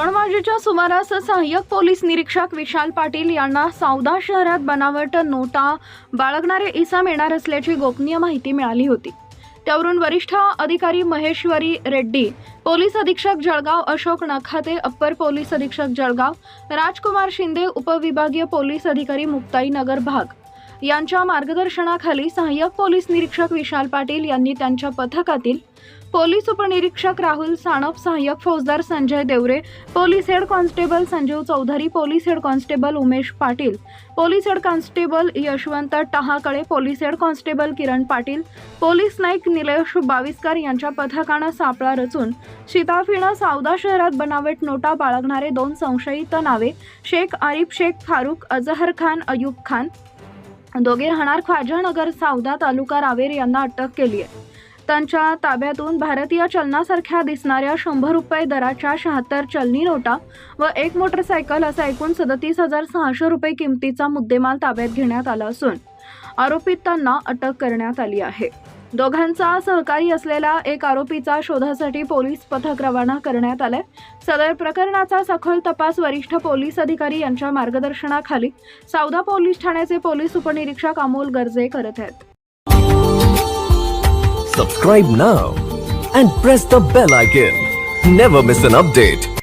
दोन वाजेच्या सुमारास सहाय्यक पोलीस निरीक्षक विशाल पाटील यांना सावदा शहरात बनावट नोटा बाळगणारे इसम येणार असल्याची गोपनीय माहिती मिळाली होती. त्यावरून वरिष्ठ अधिकारी महेश्वरी रेड्डी पोलीस अधीक्षक जळगाव अशोक नखाते अप्पर पोलीस अधीक्षक जळगाव राजकुमार शिंदे उपविभागीय पोलीस अधिकारी मुक्ताई नगर भाग यांच्या मार्गदर्शनाखाली सहाय्यक पोलीस निरीक्षक विशाल पाटील यांनी त्यांच्या पथकातील पोलीस उपनिरीक्षक राहुल साणप सहाय्यक फौजदार Sanjay Deore police head constable Sanjeev Chaudhari police head constable Umesh Patil police head constable Yashwant Tahakale police head constable Kiran Patil police Naik Nilesh Baviskar यांच्या पथकानं सापळा रचून शिताफीनं सावदा शहरात बनावट नोटा बाळगणारे दोन संशयित नावे शेख आरिफ शेख फारुख अजहर खान अयूब खान दोघे राहणार ख्वाजानगर सावदा तालुका रावेर यांना अटक केली आहे. त्यांच्या ताब्यातून भारतीय चलनासारख्या दिसणाऱ्या शंभर रुपये दराच्या शहात्तर चलनी नोटा व एक मोटरसायकल असा एकूण सदतीस हजार सहाशे रुपये किमतीचा मुद्देमाल ताब्यात घेण्यात आला असून आरोपितांना अटक करण्यात आली आहे. दोघांचा सहकारी असलेला एक आरोपीचा शोधासाठी पोलीस पथक रवाना करण्यात आलाय. सदर प्रकरणाचा सखोल तपास वरिष्ठ पोलीस अधिकारी यांच्या मार्गदर्शनाखाली सावदा पोलीस ठाण्याचे पोलीस उपनिरीक्षक अमोल गर्जे करत आहेत. Subscribe now and press the bell icon never miss an update